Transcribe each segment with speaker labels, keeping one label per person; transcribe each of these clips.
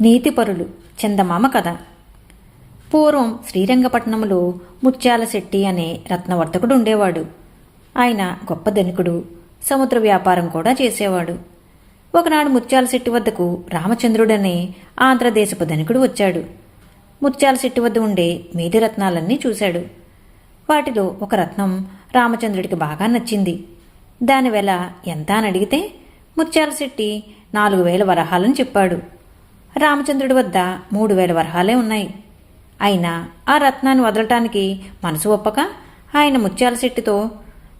Speaker 1: నీతిపరులు చందమామ కథ. పూర్వం శ్రీరంగపట్నంలో ముత్యాల శెట్టి అనే రత్నవర్తకుడు ఉండేవాడు ఆయన గొప్ప ధనికుడు సముద్ర వ్యాపారం కూడా చేసేవాడు. ఒకనాడు ముత్యాల శెట్టి వద్దకు రామచంద్రుడనే ఆంధ్రదేశపు ధనికుడు వచ్చాడు. ముత్యాల శెట్టి వద్ద ఉండే మేది రత్నాలన్నీ చూశాడు. వాటిలో ఒక రత్నం రామచంద్రుడికి బాగా నచ్చింది. దాని వెల ఎంత అని అడిగితే ముత్యాల శెట్టి నాలుగు వేల వరహాలని చెప్పాడు. రామచంద్రుడి వద్ద మూడు వేల వరహాలే ఉన్నాయి. అయినా ఆ రత్నాన్ని వదలటానికి మనసు ఒప్పక ఆయన ముత్యాల శెట్టితో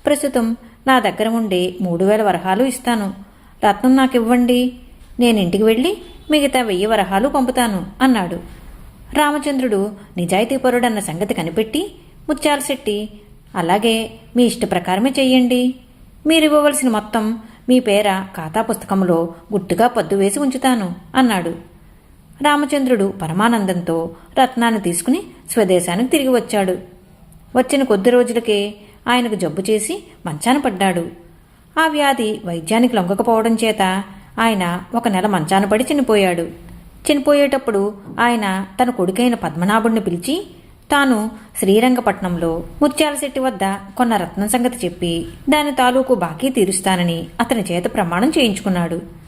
Speaker 1: ప్రస్తుతం నా దగ్గర ఉండే మూడు వేల వరహాలు ఇస్తాను. రత్నం నాకు ఇవ్వండి నేను ఇంటికి వెళ్ళి మిగతా వెయ్యి వరహాలు పంపుతాను అన్నాడు. రామచంద్రుడు నిజాయితీపరుడన్న సంగతి కనిపెట్టి ముత్యాల శెట్టి అలాగే మీ ఇష్ట ప్రకారమే చెయ్యండి. మీరు ఇవ్వవలసిన మొత్తం మీ పేర ఖాతా పుస్తకంలో గుట్టుగా పద్దు వేసి ఉంచుతాను అన్నాడు. రామచంద్రుడు పరమానందంతో రత్నాన్ని తీసుకుని స్వదేశానికి తిరిగి వచ్చాడు. వచ్చిన కొద్ది రోజులకే ఆయనకు జబ్బు చేసి మంచాన పడ్డాడు. ఆ వ్యాధి వైద్యానికి లొంగకపోవడం చేత ఆయన ఒక నెల మంచాన పడి చనిపోయాడు. చనిపోయేటప్పుడు ఆయన తన కొడుకైన పద్మనాభుణ్ణి పిలిచి తాను శ్రీరంగపట్నంలో ముత్యాలశెట్టి వద్ద కొన్న రత్నం సంగతి చెప్పి దాని తాలూకు బాకీ తీరుస్తానని అతని చేత ప్రమాణం చేయించుకున్నాడు.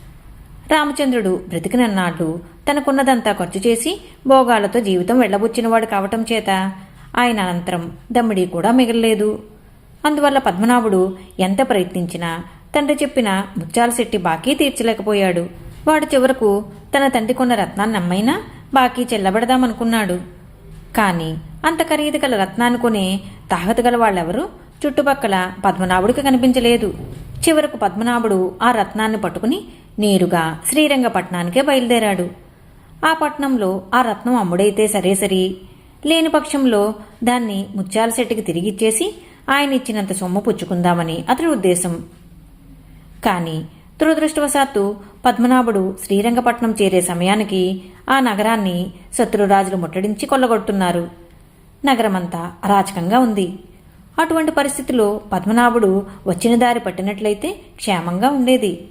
Speaker 1: రామచంద్రుడు బ్రతికినన్నాళ్ళు తనకున్నదంతా ఖర్చు చేసి భోగాలతో జీవితం వెళ్ళబుచ్చినవాడు కావటం చేత ఆయన అనంతరం దమ్మిడి కూడా మిగలలేదు. అందువల్ల పద్మనాభుడు ఎంత ప్రయత్నించినా తండ్రి చెప్పిన ముత్యాల శెట్టి బాకీ తీర్చలేకపోయాడు. వాడు చివరకు తన తండ్రి కొన్న రత్నాన్ని అమ్మైనా బాకీ చెల్లబెడదామనుకున్నాడు. కాని అంత ఖరీదు గల రత్నాన్ని కొనే తాహత గల వాళ్ళెవరూ చుట్టుపక్కల పద్మనాభుడికి కనిపించలేదు. చివరకు పద్మనాభుడు ఆ రత్నాన్ని పట్టుకుని నేరుగా శ్రీరంగపట్నానికే బయలుదేరాడు. ఆ పట్నంలో ఆ రత్నం అమ్ముడైతే సరే సరి. లేని పక్షంలో దాన్ని ముత్యాల శెట్టికి తిరిగిచ్చేసి ఆయన ఇచ్చినంత సొమ్ము పుచ్చుకుందామని అతడి ఉద్దేశం. కాని దురదృష్టవశాత్తు పద్మనాభుడు శ్రీరంగపట్నం చేరే సమయానికి ఆ నగరాన్ని శత్రురాజులు ముట్టడించి కొల్లగొడుతున్నారు. నగరమంతా అరాచకంగా ఉంది. అటువంటి పరిస్థితిలో పద్మనాభుడు వచ్చిన దారి పట్టినట్లయితే క్షేమంగా ఉండేది.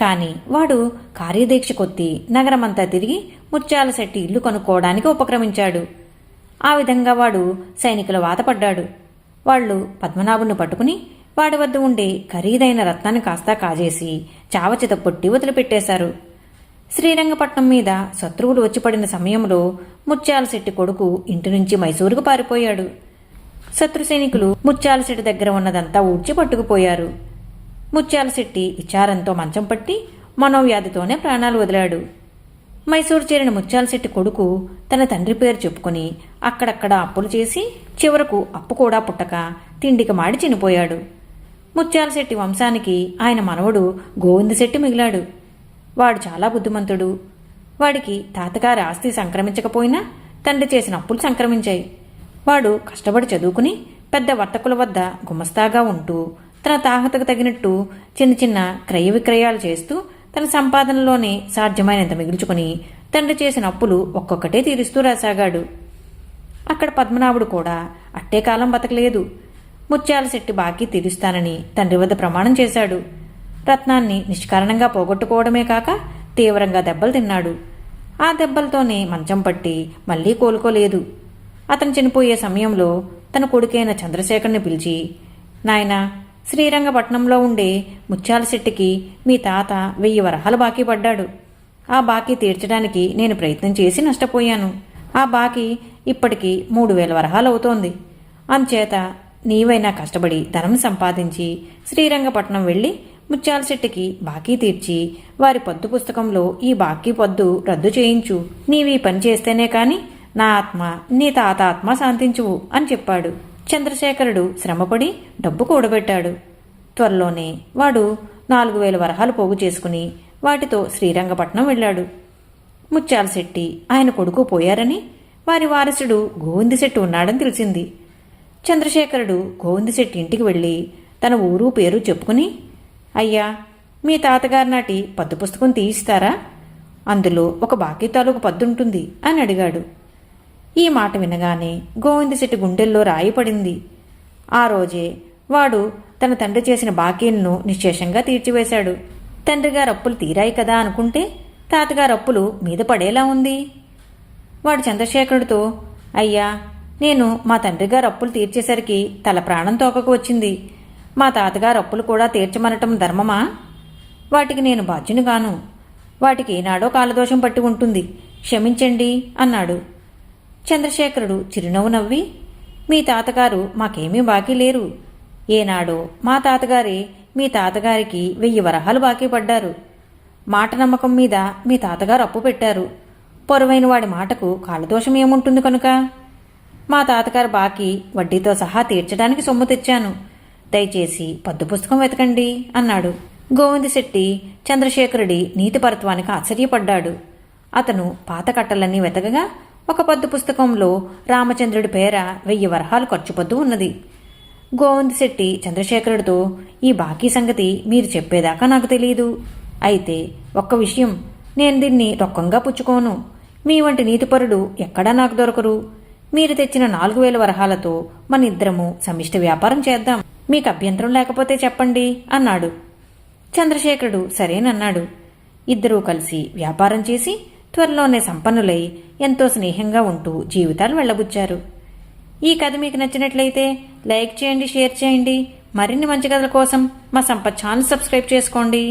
Speaker 1: కాని వాడు కార్యదీక్ష కొద్దీ నగరమంతా తిరిగి ముత్యాలశెట్టి ఇల్లు కొనుక్కోవడానికి ఉపక్రమించాడు. ఆ విధంగా వాడు సైనికుల వాతపడ్డాడు వాళ్ళు పద్మనాభుని పట్టుకుని వాడి వద్ద ఉండే ఖరీదైన రత్నాన్ని కాస్తా కాజేసి చావచిత పొట్టి వదిలిపెట్టేశారు శ్రీరంగపట్నం మీద శత్రువులు వచ్చి పడిన సమయంలో ముత్యాలశెట్టి కొడుకు ఇంటి నుంచి మైసూరుకు పారిపోయాడు. శత్రు సైనికులు ముత్యాలశెట్టి దగ్గర ఉన్నదంతా ఊడ్చి పట్టుకుపోయారు. ముత్యాల శెట్టి విచారంతో మంచం పట్టి మనోవ్యాధితోనే ప్రాణాలు వదిలాడు. మైసూరు చేరిన ముత్యాలశెట్టి కొడుకు తన తండ్రి పేరు చెప్పుకుని అక్కడక్కడ అప్పులు చేసి చివరకు అప్పు కూడా పుట్టక తిండికి మాడి చనిపోయాడు. ముత్యాలశెట్టి వంశానికి ఆయన మనవడు గోవిందశెట్టి మిగిలాడు. వాడు చాలా బుద్ధిమంతుడు. వాడికి తాతగారి ఆస్తి సంక్రమించకపోయినా తండ్రి చేసిన అప్పులు సంక్రమించాయి. వాడు కష్టపడి చదువుకుని పెద్ద వర్తకుల వద్ద గుమస్తాగా ఉంటూ తన తాహతకు తగినట్టు చిన్న చిన్న క్రయ విక్రయాలు చేస్తూ తన సంపాదనలోనే సాధ్యమైనంత మిగుల్చుకుని తండ్రి చేసిన అప్పులు ఒక్కొక్కటే తీరుస్తూ రాసాగాడు. అక్కడ పద్మనాభుడు కూడా అట్టే కాలం బతకలేదు. ముత్యాల శెట్టి బాకీ తీరుస్తానని తండ్రి వద్ద ప్రమాణం చేశాడు. రత్నాన్ని నిష్కారణంగా పోగొట్టుకోవడమే కాక తీవ్రంగా దెబ్బలు తిన్నాడు. ఆ దెబ్బలతోనే మంచం పట్టి మళ్ళీ కోలుకోలేదు. అతను చనిపోయే సమయంలో తన కొడుకైన చంద్రశేఖర్ని పిలిచి నాయనా శ్రీరంగపట్నంలో ఉండే ముత్యాల శెట్టికి మీ తాత వెయ్యి వరహాలు బాకీ పడ్డాడు. ఆ బాకీ తీర్చడానికి నేను ప్రయత్నం చేసి నష్టపోయాను. ఆ బాకీ ఇప్పటికీ మూడు వేల వరహాలు అవుతోంది. అందుచేత నీవైనా కష్టపడి ధనం సంపాదించి శ్రీరంగపట్నం వెళ్ళి ముత్యాల శెట్టికి బాకీ తీర్చి వారి పొద్దు పుస్తకంలో ఈ బాకీ పొద్దు రద్దు చేయించు. నీవి పని చేస్తేనే కాని నా ఆత్మ నీ తాత ఆత్మ శాంతించువు అని చెప్పాడు. చంద్రశేఖరుడు శ్రమపడి డబ్బు కూడబెట్టాడు. త్వరలోనే వాడు నాలుగు వేల వరహాలు పోగు చేసుకుని వాటితో శ్రీరంగపట్నం వెళ్ళాడు. ముత్యాల శెట్టి ఆయన కొడుకు పోయారని వారి వారసుడు గోవిందశెట్టి ఉన్నాడని తెలిసింది. చంద్రశేఖరుడు గోవిందశెట్టి ఇంటికి వెళ్ళి తన ఊరు పేరు చెప్పుకుని అయ్యా మీ తాతగారి నాటి పద్దు పుస్తకం తీయిస్తారా? అందులో ఒక బాకీ తాలూకు పద్దుంటుంది అని అడిగాడు. ఈ మాట వినగానే గోవిందశెట్టి గుండెల్లో రాయి పడింది. ఆ రోజే వాడు తన తండ్రి చేసిన బాకీలను నిశ్శేషంగా తీర్చివేశాడు. తండ్రిగారు అప్పులు తీరాయి కదా అనుకుంటే తాతగారు అప్పులు మీద పడేలా ఉంది. వాడు చంద్రశేఖరుడితో అయ్యా నేను మా తండ్రి గారు అప్పులు తీర్చేసరికి తల ప్రాణం తోకకు వచ్చింది. మా తాతగారు అప్పులు కూడా తీర్చమనటం ధర్మమా? వాటికి నేను బాధ్యునిగాను. వాటికి ఏనాడో కాలదోషం పట్టి ఉంటుంది. క్షమించండి అన్నాడు. చంద్రశేఖరుడు చిరునవ్వు నవ్వి మీ తాతగారు మాకేమీ బాకీ లేరు. ఏనాడో మా తాతగారే మీ తాతగారికి వెయ్యి వరహాలు బాకీ పడ్డారు. మాట నమ్మకం మీద మీ తాతగారు అప్పు పెట్టారు. పొరవైన వాడి మాటకు కాలదోషం ఏముంటుంది కనుక? మా తాతగారు బాకీ వడ్డీతో సహా తీర్చడానికి సొమ్ము తెచ్చాను. దయచేసి పద్దు పుస్తకం వెతకండి అన్నాడు. గోవిందశెట్టి చంద్రశేఖరుడి నీతిపరత్వానికి ఆశ్చర్యపడ్డాడు. అతను పాత కట్టలన్నీ వెతకగా ఒక పద్దు పుస్తకంలో రామచంద్రుడి పేర వెయ్యి వరహాలు ఖర్చుపద్దు ఉన్నది. ఉన్నది గోవిందశెట్టి చంద్రశేఖరుడితో ఈ బాకీ సంగతి మీరు చెప్పేదాకా నాకు తెలియదు అయితే ఒక్క విషయం నేను దీన్ని రొక్కంగా పుచ్చుకోను. మీ వంటి నీతిపరుడు ఎక్కడా నాకు దొరకరు. మీరు తెచ్చిన నాలుగు వేల వరహాలతో మన ఇద్దరము సమిష్టి వ్యాపారం చేద్దాం. మీకు అభ్యంతరం లేకపోతే చెప్పండి అన్నాడు. చంద్రశేఖరుడు సరేనన్నాడు. ఇద్దరూ కలిసి వ్యాపారం చేసి త్వరలోనే సంపన్నులై ఎంతో స్నేహంగా ఉంటూ జీవితాలు వెళ్ళబుచ్చారు. ఈ కథ మీకు నచ్చినట్లయితే లైక్ చేయండి షేర్ చేయండి. మరిన్ని మంచి కథల కోసం మా సంపత్ ఛానల్ సబ్స్క్రైబ్ చేసుకోండి.